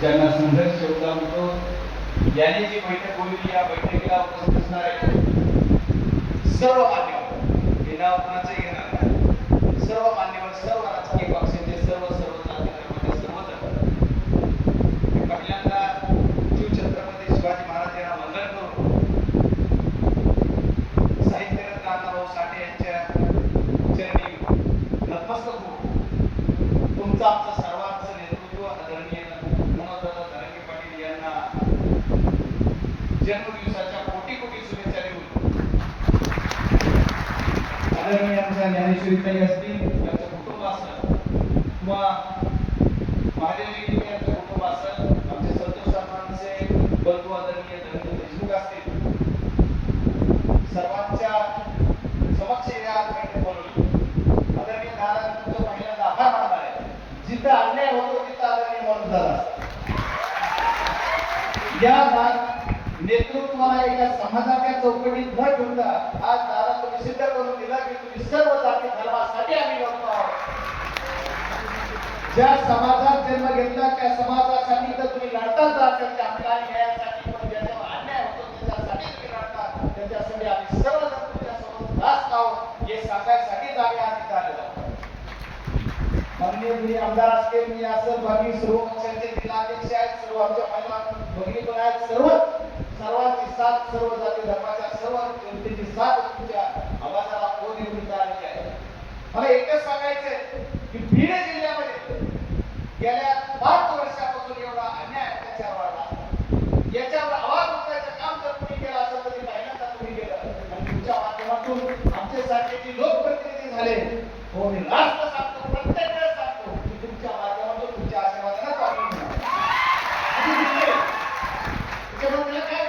ज्यांना संघर्ष होता होतो यांनी जी बैठक बोलली या बैठकीला उपस्थित असणारे सर्व मान्यवर हे नाव कोणाचंही घेणार नाही. सर्व मान्यवर सर्व राजकीय पक्ष माझ्या आमच्या ज्ञानेश्वरीताई असतील त्यांचं कुटुंब असेल किंवा महादेवजी यांचं कुटुंब असेल आमचे संतोष साहेबांचे बंधू आदरणीय धनंजय देशमुख असतील सर्वांच्या समक्ष या बैठक आदरणीय दादा तुमचं पहिल्यांदा आभार मानणार आहे. जिथं अन्याय होतो तिथं आदरणीय माणूस या नेतृत्वाला एका समाजाच्या चौकटीत न ठेवता आज दादा सिद्ध करून दिला की तुम्ही सर्व जाती धर्मासाठी आम्ही लढतो आहोत. ज्या समाजात जन्म घेतला त्या समाजासाठी तर तुम्ही लढताच आहात त्या आपल्या न्यायासाठी पण ज्याच्यावर अन्याय होतो त्याच्यासाठी तुम्ही लढता त्याच्यासाठी आम्ही सर्वजण तुमच्यासोबत रास्त आहोत. हे सांगायसाठीच आम्ही आधी इथं आलेलो माननीय मी आमदार असतील मी असं बाकी सर्व पक्षांचे जिल्हाध्यक्ष आहेत सर्व आमच्या महिला भगिनी पण आहेत सर्व सर्वांची साथ सर्व जाती धर्माच्या सर्व जनतेची साथ तुमच्या आवाजाला कोण निवडून आलेली आहे मला एकच सांगायचंय की बीड जिल्ह्यामध्ये गेल्या पाच वर्षापासून एवढा अन्याय अत्याचार वाढला याच्यावर आवाज उठवायचं काम जर तुम्ही केलं असं तरी पहिल्यांदा तुम्ही केलं आणि तुमच्या माध्यमातून आमचे जे लोकप्रतिनिधी झाले हो मी रास्त सांगतो प्रत्येक वेळेस सांगतो की तुमच्या माध्यमातून तुमच्या आशीर्वादाने चालू त्याच्यामुळे त्याला काय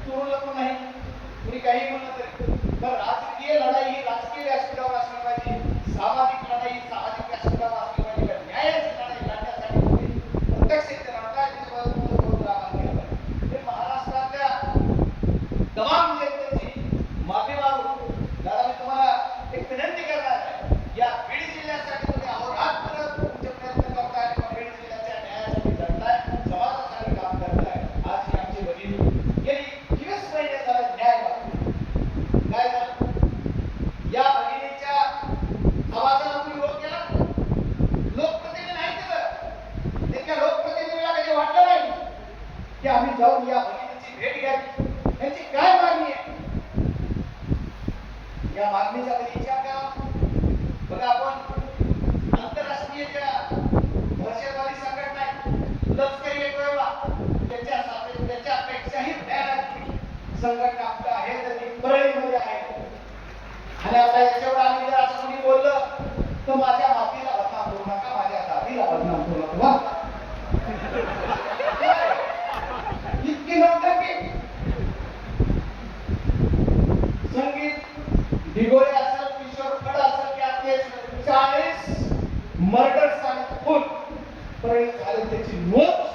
चोरू नको नाही कुणी काही म्हणलं तरी पण राजकीय लढाई ही राजकीय व्यासपीठावर असली पाहिजे सामाजिक लढाई सामाजिक व्यासपीठावर असली पाहिजे पण न्यायाची लढाई लढण्यासाठी तुम्ही प्रत्यक्ष इथे लढताय त्याच्याबद्दल तुमचं बहुत आभार केलं पाहिजे. हे महाराष्ट्रातल्या तमाम जनतेची माफी मागून दादा मी तुम्हाला एक विनंती करणार आहे या बीड जिल्ह्यासाठी तुम्ही अहोरात्र तुमचे प्रयत्न करताय किंवा बीड जिल्ह्याच्या न्यायासाठी लढताय समाजासाठी काम करताय आज ही आमची भगिनी गेली दिवस महिने झाले न्याय मागते काय झालं या भगिनीच्या आवाजाला तुम्ही विरोध केला लोकप्रतिनिधी नाही केलं त्या लोकप्रतिनिधीला कधी वाटलं नाही की आम्ही जाऊन या भगिनीची भेट घ्यावी. त्यांची काय मागणी आहे? या मागणीचा कधी विचार करा. बघा आपण आंतरराष्ट्रीय ज्या दहशतवादी संघटना आहेत लष्करी वेगवेगळा त्याच्या अपेक्षाही त्याच्यापेक्षाही भयानक संघटना आपल्या आहे तर ती परळीमध्ये आहे. आणि आता याच्यावर आम्ही जर असं कोणी बोललं तर माझ्या मातीला संगीत ढिगोळे असेल किशोर खड असेल की आपले चाळीस मर्डर आणि खूप पर्यंत झाले त्याची नोंद.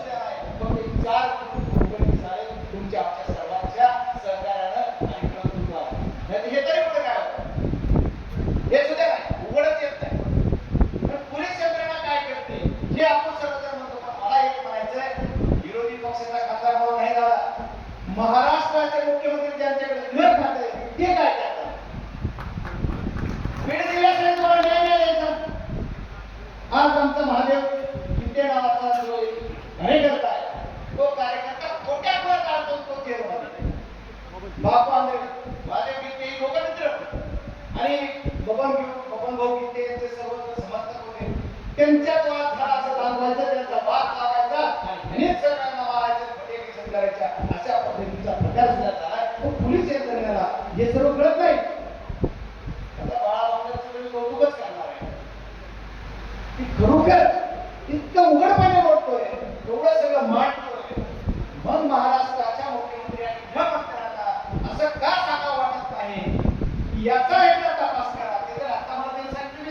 याचा एकदा तपास करा. आता मला त्यांनी सांगितलं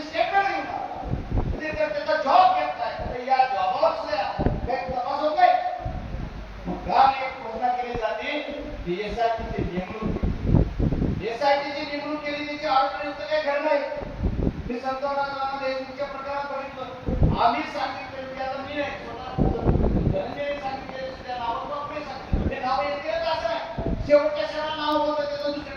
ते जर त्याचा जॉब घेतलाय तर या जॉबावर सुद्धा काही तपास होत नाही मुद्दाम एक घोषणा केली जाते की एसआयटीची नेमणूक. एसआयटीची नेमणूक केली त्याची अडचणीचं काही घर नाही. मी संतोषराव राणा देशमुखच्या प्रकारात बघितलं. आम्ही सांगितलं की आता मी नाही शेवटच्या शहराला नाव होतं त्याचं दुसरं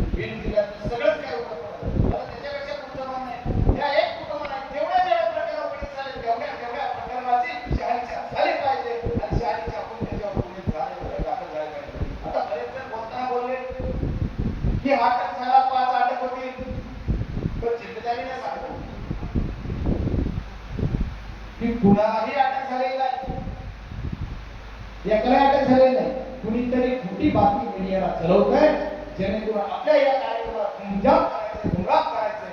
किती हा झाला पाच अटक होतील पण सांगतो. की कुणालाही अटक झालेली नाही. एकला अटक झालेली नाही. कुणीतरी मोठी बातमी मीडियाला चलवत आहे जेणेकरून आपल्या या कार्यक्रमात गुंजाव करायचे गुंगाव करायचे.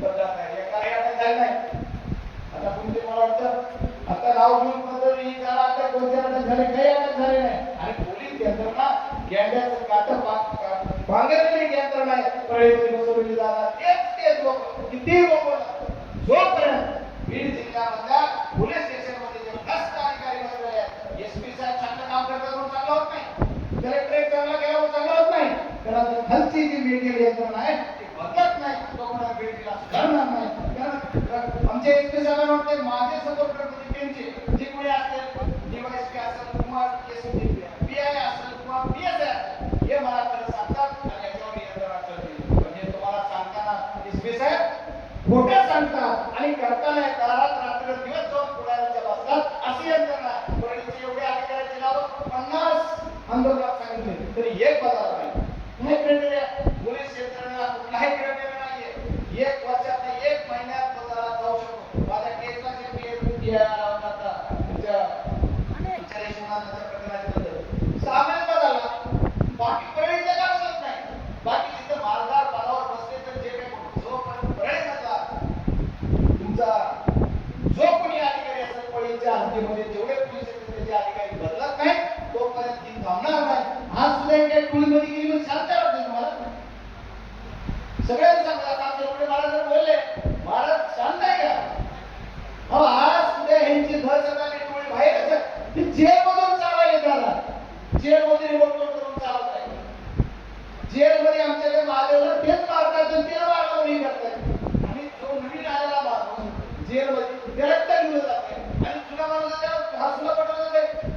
बदलत आहे. या कार्याला झालं नाही. आता कोणते मला वाटतं आता नाव घेऊन Amen. হবে